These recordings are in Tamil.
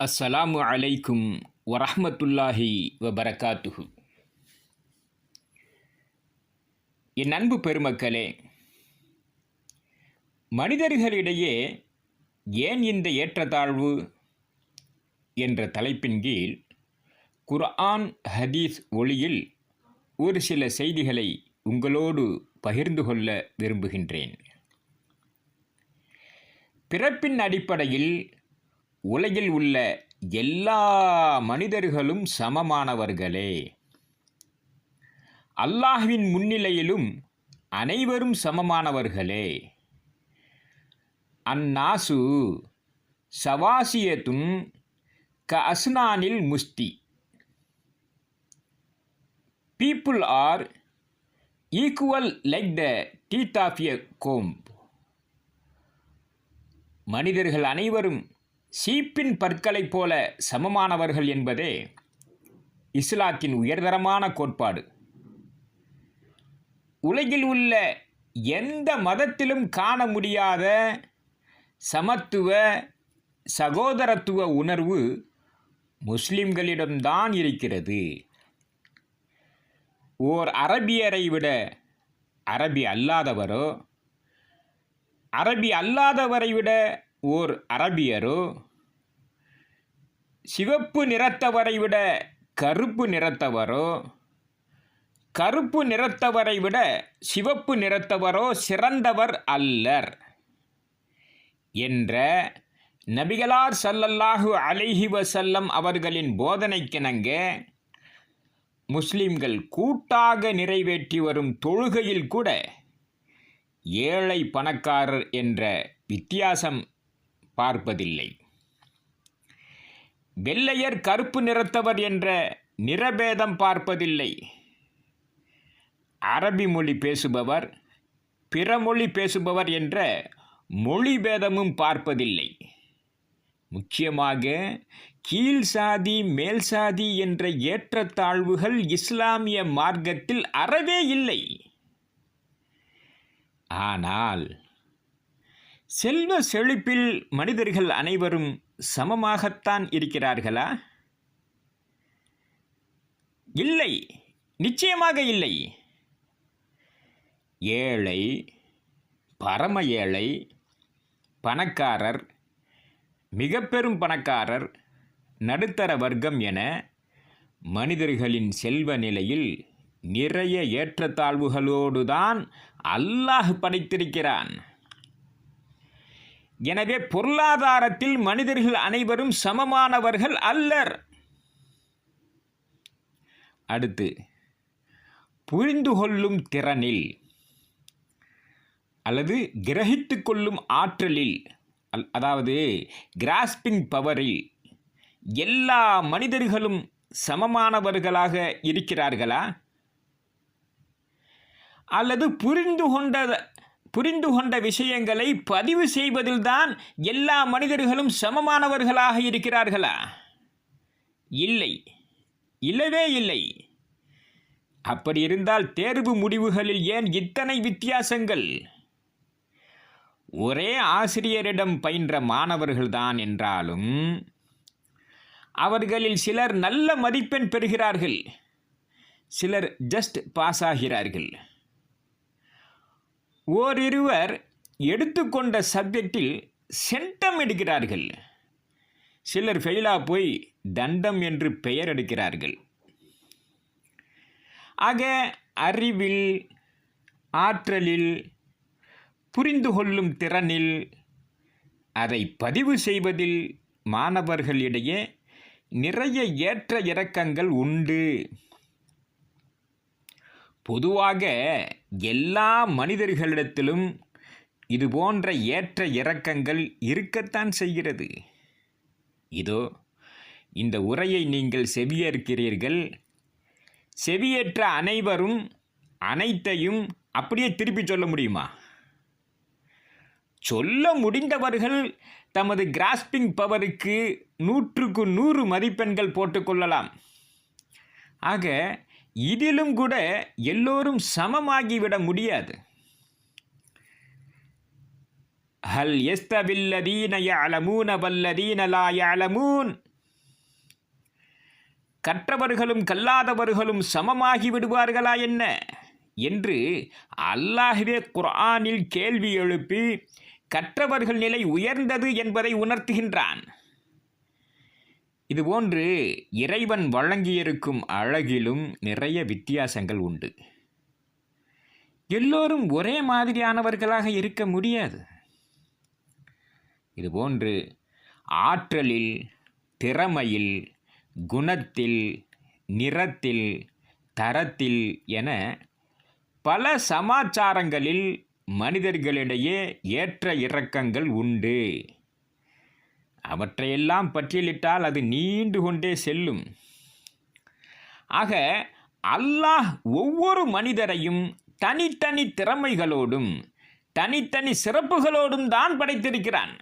அஸ்ஸலாமு அலைக்கும் வரஹ்மத்துல்லாஹி வபரகாத்துஹு என் அன்பு பெருமக்களே மனிதர்களிடையே ஏன் இந்த ஏற்றத்தாழ்வு என்ற தலைப்பின் கீழ் குர்ஆன் ஹதீஸ் ஒளியில் ஒரு சில செய்திகளை உங்களோடு பகிர்ந்து கொள்ள விரும்புகின்றேன். பிறப்பின் அடிப்படையில் உலகில் உள்ள எல்லா மனிதர்களும் சமமானவர்களே. அல்லாஹ்வின் முன்னிலையிலும் அனைவரும் சமமானவர்களே. அந்நாசு சவாசியத்துன் க அஸ்னானில் முஸ்தி. People are equal like the teeth of a comb மனிதர்கள் அனைவரும் சீப்பின் பற்களைப் போல சமமானவர்கள் என்பதே இஸ்லாத்தின் உயர்தரமான கோட்பாடு. உலகில் உள்ள எந்த மதத்திலும் காண முடியாத சமத்துவ சகோதரத்துவ உணர்வு முஸ்லிம்களிடம்தான் இருக்கிறது. ஓர் அரபியரை விட அரபி அல்லாதவரோ அரபி அல்லாதவரை விட ஓர் அரபியரோ? சிவப்பு நிறத்தவரை விட கருப்பு நிறத்தவரோ? கருப்பு நிறத்தவரை விட சிவப்பு நிறத்தவரோ சிறந்தவர் அல்லர் என்ற நபிகளார் சல்லல்லாஹு அலைஹி வசல்லம் அவர்களின் போதனைக்கிணங்க முஸ்லிம்கள் கூட்டாக நிறைவேற்றி வரும் தொழுகையில் கூட ஏழை பணக்காரர் என்ற வித்தியாசம் பார்ப்பதில்லை. வெள்ளையர் கருப்பு நிறத்தவர் என்ற நிறபேதம் பார்ப்பதில்லை. அரபி மொழி பேசுபவர் பிற மொழி பேசுபவர் என்ற மொழி பேதமும் பார்ப்பதில்லை. முக்கியமாக கீழ் சாதி மேல் சாதி என்ற ஏற்றத்தாழ்வுகள் இஸ்லாமிய மார்க்கத்தில் அறவே இல்லை. ஆனால் செல்வ செழிப்பில் மனிதர்கள் அனைவரும் சமமாகத்தான் இருக்கிறார்களா? இல்லை நிச்சயமாக இல்லை. ஏழை பரம ஏழை பணக்காரர் மிக பெரும் பணக்காரர் நடுத்தர வர்க்கம் என மனிதர்களின் செல்வ நிலையில் நிறைய ஏற்றத்தாழ்வுகளோடுதான் அல்லாஹ் படைத்திருக்கிறான். எனவே பொருளாதாரத்தில் மனிதர்கள் அனைவரும் சமமானவர்கள் அல்லர். அடுத்து புரிந்து கொள்ளும் திறனில் அல்லது கிரகித்து கொள்ளும் ஆற்றலில் அதாவது கிராஸ்பிங் பவரில் எல்லா மனிதர்களும் சமமானவர்களாக இருக்கிறார்களா? அல்லது புரிந்து கொண்ட புரிந்து கொண்ட விஷயங்களை பதிவு செய்வதில்தான் எல்லா மனிதர்களும் சமமானவர்களாக இருக்கிறார்களா? இல்லை. இல்லவே இல்லை. அப்படி இருந்தால் தேர்வு முடிவுகளில் ஏன் இத்தனை வித்தியாசங்கள்? ஒரே ஆசிரியரிடம் பயின்ற மாணவர்கள்தான் என்றாலும் அவர்களில் சிலர் நல்ல மதிப்பெண் பெறுகிறார்கள். சிலர் ஜஸ்ட் பாஸ் ஆகிறார்கள். ஓரிருவர் எடுத்துக்கொண்ட சப்ஜெக்டில் சென்டம் எடுக்கிறார்கள். சிலர் ஃபெயிலாக போய் தண்டம் என்று பெயர் எடுக்கிறார்கள். ஆக அறிவில் ஆற்றலில் புரிந்து கொள்ளும் திறனில் அதை பதிவு செய்வதில் மாணவர்களிடையே நிறைய ஏற்ற இறக்கங்கள் உண்டு. பொதுவாக எல்லா மனிதர்களிடத்திலும் இது போன்ற ஏற்ற இறக்கங்கள் இருக்கத்தான் செய்கிறது. இதோ இந்த உரையை நீங்கள் செவியேற்கிறீர்கள். செவியேற்ற அனைவரும் அனைத்தையும் அப்படியே திருப்பி சொல்ல முடியுமா? சொல்ல முடிந்தவர்கள் தமது கிராஸ்பிங் பவருக்கு நூற்றுக்கு நூறு மதிப்பெண்கள் போட்டுக்கொள்ளலாம் ஆக இதிலும் கூட எல்லோரும் சமமாகிவிட முடியாது. ஹல் எஸ்தபில்லதீன யஅலமூன வல்லதீன லா கற்றவர்களும் கல்லாதவர்களும் சமமாகி விடுவார்களா என்ன? என்று அல்லாஹ்வே குர்ஆனில் கேள்வி எழுப்பி கற்றவர்கள் நிலை உயர்ந்தது என்பதை உணர்த்துகின்றான். இதுபோன்று இறைவன் வழங்கியிருக்கும் அழகிலும் நிறைய வித்தியாசங்கள் உண்டு. எல்லோரும் ஒரே மாதிரியானவர்களாக இருக்க முடியாது. இதுபோன்று ஆற்றலில் திறமையில் குணத்தில் நிறத்தில் தரத்தில் என பல சமாச்சாரங்களில் மனிதர்களிடையே ஏற்ற இறக்கங்கள் உண்டு. அவற்றையெல்லாம் பற்றியலிட்டால் அது நீண்டு கொண்டே செல்லும். ஆக அல்லாஹ் ஒவ்வொரு மனிதரையும் தனித்தனி திறமைகளோடும் தனித்தனி சிறப்புகளோடும் தான் படைத்திருக்கிறான்.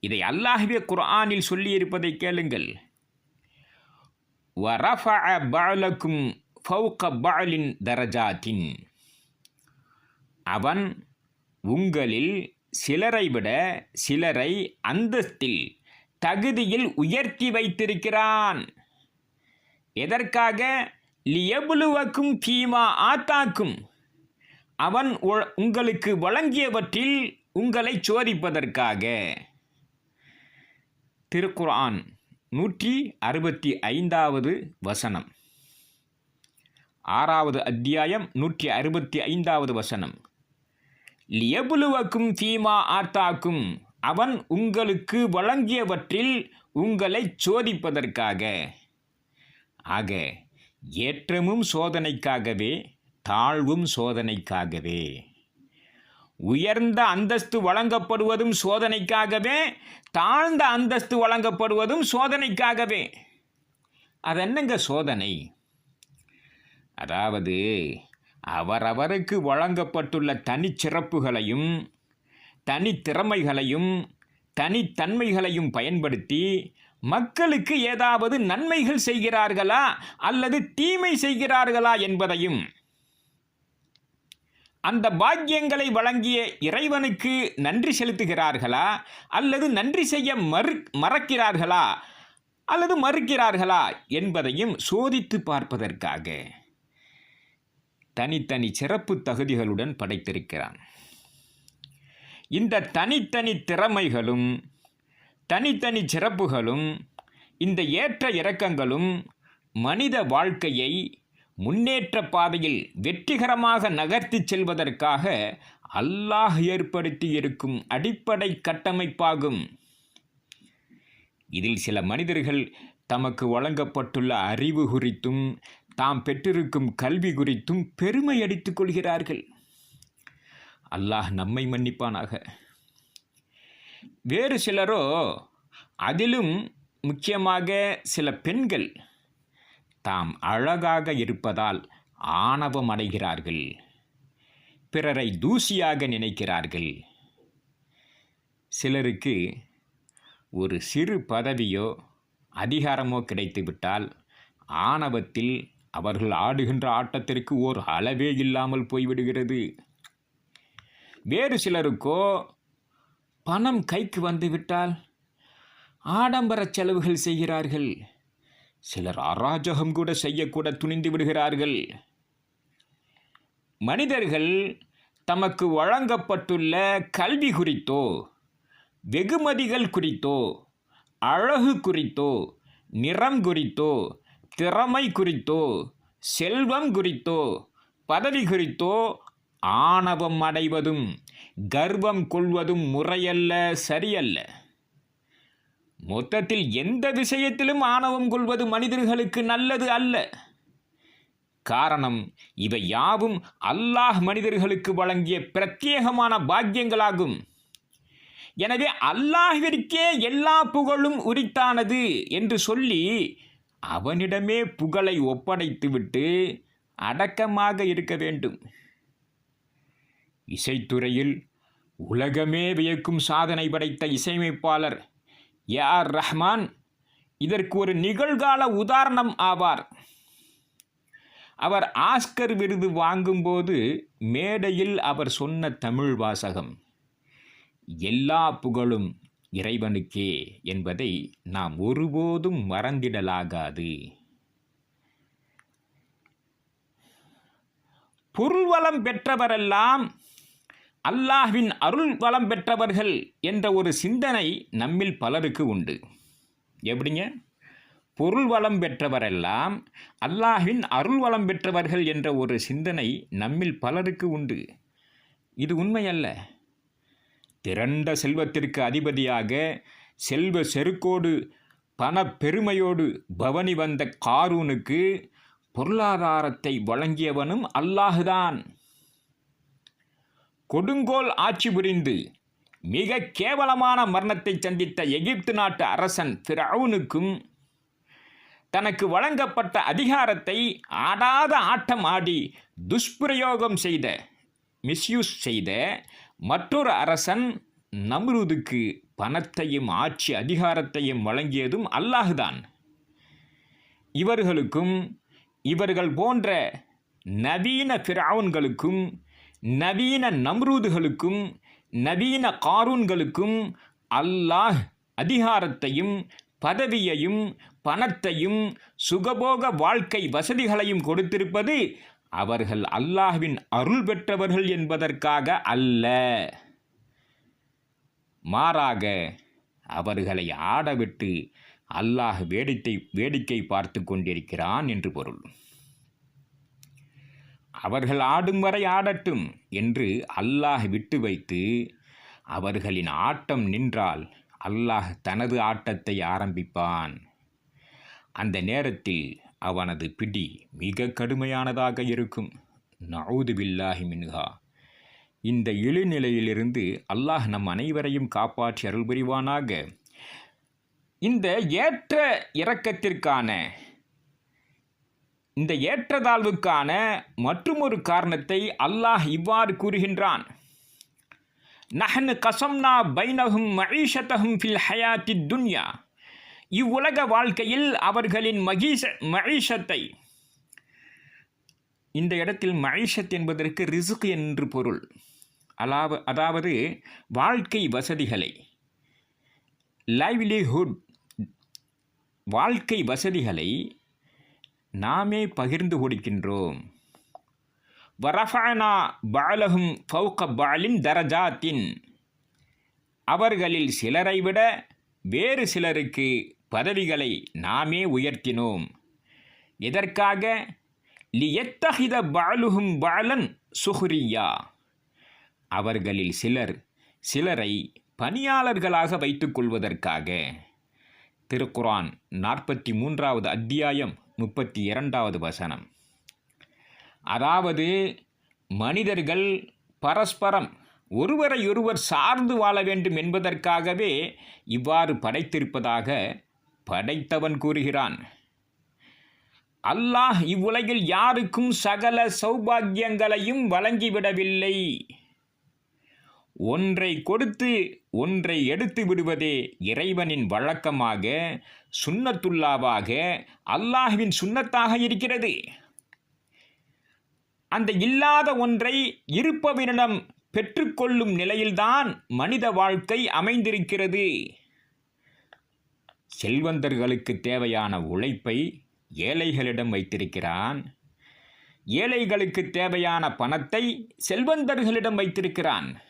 இதை அல்லாஹ்வே குர்ஆனில் சொல்லியிருப்பதை கேளுங்கள். வரஃபஅ பஅலக்கும் ஃபௌக பஅலின் தரஜாத்தின். அவன் உங்களில் சிலரை விட சிலரை அந்தஸ்தில் தகுதியில் உயர்த்தி வைத்திருக்கிறான். எதற்காக? லியபுலுவக்கும் பீமா ஆத்தாக்கும். அவன் உங்களுக்கு வழங்கியவற்றில் உங்களை சோதிப்பதற்காக. திருக்குர்ஆன் நூற்றி அறுபத்தி ஐந்தாவது வசனம். ஆறாவது அத்தியாயம் நூற்றி அறுபத்தி ஐந்தாவது வசனம். லியபுலுவக்கும் தீமா ஆர்த்தாக்கும். அவன் உங்களுக்கு வழங்கியவற்றில் உங்களை சோதிப்பதற்காக. ஆக ஏற்றமும் சோதனைக்காகவே தாழ்வும் சோதனைக்காகவே. உயர்ந்த அந்தஸ்து வழங்கப்படுவதும் சோதனைக்காகவே தாழ்ந்த அந்தஸ்து வழங்கப்படுவதும் சோதனைக்காகவே. அது என்னங்க சோதனை? அதாவது அவரவருக்கு வழங்கப்பட்டுள்ள தனிச்சிறப்புகளையும் தனித்திறமைகளையும் தனித்தன்மைகளையும் பயன்படுத்தி மக்களுக்கு ஏதாவது நன்மைகள் செய்கிறார்களா அல்லது தீமை செய்கிறார்களா என்பதையும் அந்த பாக்கியங்களை வழங்கிய இறைவனுக்கு நன்றி செலுத்துகிறார்களா அல்லது நன்றி செய்ய மறு மறக்கிறார்களா அல்லது மறுக்கிறார்களா என்பதையும் சோதித்து பார்ப்பதற்காக. தனித்தனி சிறப்பு தகுதிகளுடன் படைத்திருக்கிறான். இந்த தனித்தனி திறமைகளும் தனித்தனி சிறப்புகளும் இந்த ஏற்ற இறக்கங்களும் மனித வாழ்க்கையை முன்னேற்ற பாதையில் வெற்றிகரமாக நகர்த்திச் செல்வதற்காக அல்லாஹ் ஏற்படுத்தி இருக்கும் அடிப்படை கட்டமைப்பாகும். இதில் சில மனிதர்கள் தமக்கு வழங்கப்பட்டுள்ள அறிவு குறித்தும் தாம் பெற்றிருக்கும் கல்வி குறித்தும் பெருமை அடித்துக் கொள்கிறார்கள். அல்லாஹ் நம்மை மன்னிப்பானாக. வேறு சிலரோ அதிலும் முக்கியமாக சில பெண்கள் தாம் அழகாக இருப்பதால் ஆணவம் அடைகிறார்கள். பிறரை தூசியாக நினைக்கிறார்கள். சிலருக்கு ஒரு சிறு பதவியோ அதிகாரமோ கிடைத்துவிட்டால் ஆணவத்தில் அவர்கள் ஆடுகின்ற ஆட்டத்திற்கு ஓர் அளவே இல்லாமல் போய்விடுகிறது. வேறு சிலருக்கோ பணம் கைக்கு வந்துவிட்டால் ஆடம்பர செலவுகள் செய்கிறார்கள். சிலர் அராஜகம் கூட செய்யக்கூட துணிந்து விடுகிறார்கள். மனிதர்கள் தமக்கு வழங்கப்பட்டுள்ள கல்வி குறித்தோ வெகுமதிகள் குறித்தோ அழகு குறித்தோ நிறம் குறித்தோ திறமை குறித்தோ செல்வம் குறித்தோ பதவி குறித்தோ ஆணவம் அடைவதும் கர்வம் கொள்வதும் முறையல்ல சரியல்ல. மொத்தத்தில் எந்த விஷயத்திலும் ஆணவம் கொள்வது மனிதர்களுக்கு நல்லது அல்ல. காரணம் இவை யாவும் அல்லாஹ் மனிதர்களுக்கு வழங்கிய பிரத்யேகமான பாக்கியங்களாகும். எனவே அல்லாஹிற்கே எல்லா புகழும் உரித்தானது என்று சொல்லி அவனிடமே புகழை ஒப்படைத்துவிட்டு அடக்கமாக இருக்க வேண்டும். இசைத்துறையில் உலகமே வியக்கும் சாதனை படைத்த இசையமைப்பாளர் ஏஆர் ரஹ்மான் இதற்கு ஒரு நிகழ்கால உதாரணம் ஆவார். அவர் ஆஸ்கர் விருது வாங்கும்போது மேடையில் அவர் சொன்ன தமிழ் வாசகம் எல்லா புகழும் இறைவனுக்கே என்பதை நாம் ஒருபோதும் மறந்திடலாகாது. பொருள் வளம் பெற்றவரெல்லாம் அல்லாஹ்வின் அருள் வளம் பெற்றவர்கள் என்ற ஒரு சிந்தனை நம்மில் பலருக்கு உண்டு. எப்படிங்க? பொருள் வளம் பெற்றவரெல்லாம் அல்லாஹ்வின் அருள் வளம் பெற்றவர்கள் என்ற ஒரு சிந்தனை நம்மில் பலருக்கு உண்டு. இது உண்மையல்ல. திரண்ட செல்வத்திற்கு அதிபதியாக செல்வ செருக்கோடு பண பெருமையோடு பவனி வந்த காரூனுக்கு பொருளாதாரத்தை வழங்கியவனும் அல்லாஹுதான். கொடுங்கோல் ஆட்சி புரிந்து மிக கேவலமான மரணத்தை சந்தித்த எகிப்து நாட்டு அரசன் பிரவுனுக்கும் தனக்கு வழங்கப்பட்ட அதிகாரத்தை ஆடாத ஆட்டம் ஆடி துஷ்பிரயோகம் செய்த மிஸ்யூஸ் செய்த மற்றொரு அரசன் நம்ருதுக்கு பணத்தையும் ஆட்சி அதிகாரத்தையும் வழங்கியதும் அல்லாஹுதான். இவர்களுக்கும் இவர்கள் போன்ற நவீன பிராவுன்களுக்கும் நவீன நம்ரூதுகளுக்கும் நவீன காரூன்களுக்கும் அல்லாஹ் அதிகாரத்தையும் பதவியையும் பணத்தையும் சுகபோக வாழ்க்கை வசதிகளையும் கொடுத்திருப்பது அவர்கள் அல்லாஹ்வின் அருள் பெற்றவர்கள் என்பதற்காக அல்ல. மாறாக அவர்களை ஆடவிட்டு அல்லாஹ் வேடிக்கை வேடிக்கை பார்த்து கொண்டிருக்கிறான் என்று பொருள். அவர்கள் ஆடும் வரை ஆடட்டும் என்று அல்லாஹ் விட்டு வைத்து அவர்களின் ஆட்டம் நின்றால் அல்லாஹ் தனது ஆட்டத்தை ஆரம்பிப்பான். அந்த நேரத்தில் அவனது பிடி மிக கடுமையானதாக இருக்கும். நவுது பில்லாஹி மின்ஹா. இந்த இழுநிலையிலிருந்து அல்லாஹ் நம் அனைவரையும் காப்பாற்றி அருள் புரிவானாக இந்த ஏற்ற இறக்கத்திற்கான இந்த ஏற்றதாழ்வுக்கான மற்றுமொரு காரணத்தை அல்லாஹ் இவ்வாறு கூறுகின்றான். நஹன் கசம்னா பைனகும் மஈஷத்தஹும் ஃபில் ஹயாத்தி துன்யா. இவ்வுலக வாழ்க்கையில் அவர்களின் மகிஷ மகிஷத்தை. இந்த இடத்தில் மகிஷத் என்பதற்கு ரிசுக் என்று பொருள். அலாவ அதாவது வாழ்க்கை வசதிகளை. லைவ்லிஹுட் வாழ்க்கை வசதிகளை நாமே பகிர்ந்து கொடுக்கின்றோம் வரஃபானா பாலகும் ஃபவுக பாலின் தரஜாத்தின். அவர்களில் சிலரை விட வேறு சிலருக்கு பதவிகளை நாமே உயர்த்தினோம். எதற்காக? லியத்தஹித பாலுகும் பாலன் சுஹ்ரியா. அவர்களில் சிலர் சிலரை பணியாளர்களாக வைத்துக்கொள்வதற்காக திருக்குரான் நாற்பத்தி மூன்றாவது அத்தியாயம் முப்பத்தி இரண்டாவது வசனம். அதாவது மனிதர்கள் பரஸ்பரம் ஒருவரையொருவர் சார்ந்து வாழ வேண்டும் என்பதற்காகவே இவ்வாறு படைத்திருப்பதாக படைத்தவன் கூறுகிறான் அல்லாஹ் இவ்வுலகில் யாருக்கும் சகல சௌபாக்கியங்களையும் வழங்கிவிடவில்லை. ஒன்றை கொடுத்து ஒன்றை எடுத்து விடுவதே இறைவனின் வழக்கமாக சுன்னத்துல்லாவாக அல்லாஹுவின் சுன்னத்தாக இருக்கிறது. அந்த இல்லாத ஒன்றை இருப்பவனிடம் பெற்றுக்கொள்ளும் நிலையில்தான் மனித வாழ்க்கை அமைந்திருக்கிறது. செல்வந்தர்களுக்கு தேவையான உழைப்பை ஏழைகளிடம் வைத்திருக்கிறான். ஏழைகளுக்கு தேவையான பணத்தை செல்வந்தர்களிடம் வைத்திருக்கிறான்.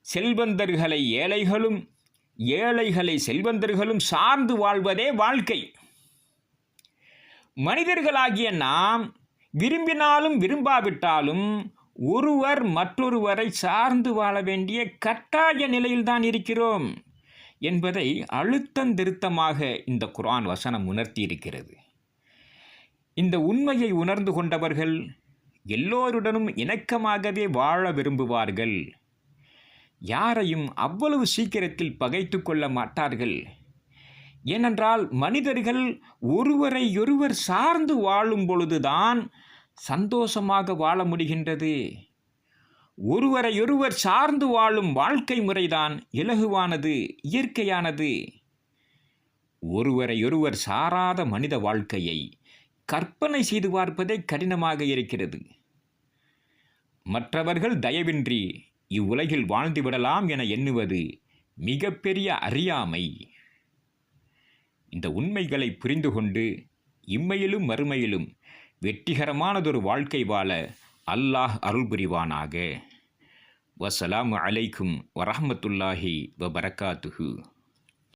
செல்வந்தர்களை ஏழைகளும் ஏழைகளை செல்வந்தர்களும் சார்ந்து வாழ்வதே வாழ்க்கை. மனிதர்களாகிய நாம் விரும்பினாலும் விரும்பாவிட்டாலும் ஒருவர் மற்றொருவரை சார்ந்து வாழ வேண்டிய கட்டாய நிலையில்தான் இருக்கிறோம். என்பதை அழுத்தந்திருத்தமாக இந்த குரான் வசனம் உணர்த்தி இருக்கிறது இந்த உண்மையை உணர்ந்து கொண்டவர்கள் எல்லோருடனும் இணக்கமாகவே வாழ விரும்புவார்கள். யாரையும் அவ்வளவு சீக்கிரத்தில் பகைத்து கொள்ள மாட்டார்கள். ஏனென்றால் மனிதர்கள் ஒருவரையொருவர் சார்ந்து வாழும் பொழுதுதான் சந்தோஷமாக வாழ முடிகின்றது. ஒருவரையொருவர் சார்ந்து வாழும் வாழ்க்கை முறைதான் இலகுவானது இயற்கையானது. ஒருவரையொருவர் சாராத மனித வாழ்க்கையை கற்பனை செய்து பார்ப்பதே கடினமாக இருக்கிறது. மற்றவர்கள் தயவின்றி இவ்வுலகில் வாழ்ந்துவிடலாம் என எண்ணுவது மிகப்பெரிய அறியாமை. இந்த உண்மைகளை புரிந்து கொண்டு இம்மையிலும் மறுமையிலும் வெற்றிகரமானதொரு வாழ்க்கை வாழ அல்லாஹ் அருள் புரிவானாக வசலாம் அலைக்கும் வரஹமத்துல்லாஹி வபரகாத்துஹு